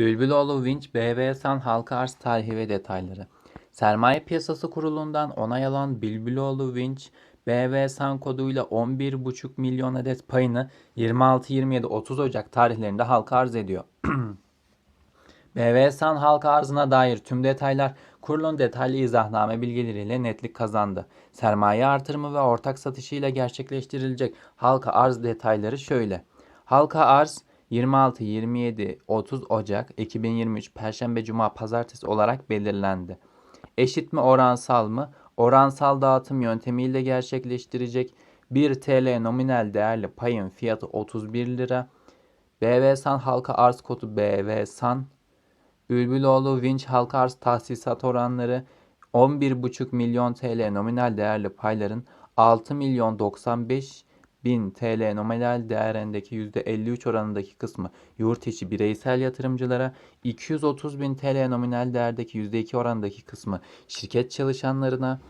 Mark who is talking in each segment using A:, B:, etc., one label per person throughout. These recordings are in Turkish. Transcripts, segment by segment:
A: Bülbüloğlu Winch BB San halka arz tarihi ve detayları. Sermaye Piyasası Kurulu'ndan onay alan Bülbüloğlu Winch BB San koduyla 11,5 milyon adet payını 26-27-30 Ocak tarihlerinde halka arz ediyor. BV San halka arzına dair tüm detaylar kurulun detaylı izahname bilgileriyle netlik kazandı. Sermaye artırımı ve ortak satışıyla gerçekleştirilecek halka arz detayları şöyle. Halka arz 26, 27, 30 Ocak 2023 Perşembe, Cuma, Pazartesi olarak belirlendi. Eşit mi oransal mı? Oransal dağıtım yöntemiyle gerçekleştirecek 1 TL nominal değerli payın fiyatı 31 lira. BV San halka arz kodu BV San Bülbüloğlu Winch halka arz tahsisat oranları 11,5 milyon TL nominal değerli payların 6 milyon 95 bin TL nominal değerindeki %53 oranındaki kısmı yurt içi bireysel yatırımcılara, 230 bin TL nominal değerdeki %2 oranındaki kısmı şirket çalışanlarına,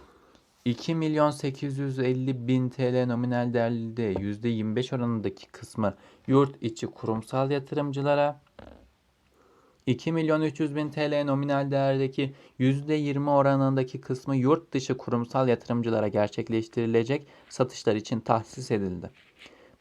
A: 2 milyon 850 bin TL nominal değerde %25 oranındaki kısmı yurt içi kurumsal yatırımcılara, 2 milyon 300 bin TL nominal değerdeki %20 oranındaki kısmı yurt dışı kurumsal yatırımcılara gerçekleştirilecek satışlar için tahsis edildi.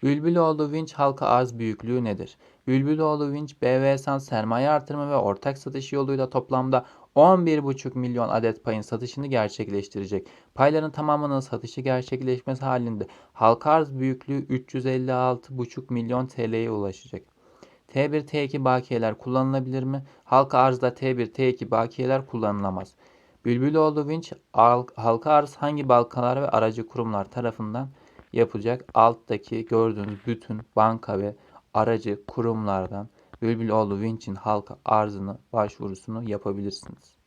A: Bülbüloğlu Winch halka arz büyüklüğü nedir? Bülbüloğlu Winch BVSAN sermaye artırımı ve ortak satış yoluyla toplamda 11,5 milyon adet payın satışını gerçekleştirecek. Payların tamamının satışı gerçekleşmesi halinde halka arz büyüklüğü 356,5 milyon TL'ye ulaşacak. T1, T2 bakiyeler kullanılabilir mi? Halka arzda T1, T2 bakiyeler kullanılamaz. Bülbüloğlu Winch halka arz hangi bankalar ve aracı kurumlar tarafından yapılacak? Alttaki gördüğünüz bütün banka ve aracı kurumlardan Bülbüloğlu Winch'in halka arzını başvurusunu yapabilirsiniz.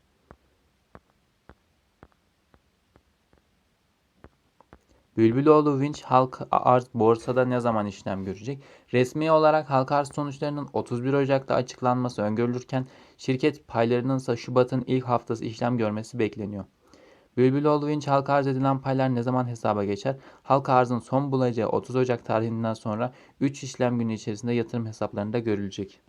A: Bülbüloğlu Winch halka arz borsada ne zaman işlem görecek? Resmi olarak halka arz sonuçlarının 31 Ocak'ta açıklanması öngörülürken şirket paylarının ise Şubat'ın ilk haftası işlem görmesi bekleniyor. Bülbüloğlu Winch halka arz edilen paylar ne zaman hesaba geçer? Halka arzın son bulacağı 30 Ocak tarihinden sonra 3 işlem günü içerisinde yatırım hesaplarında görülecek.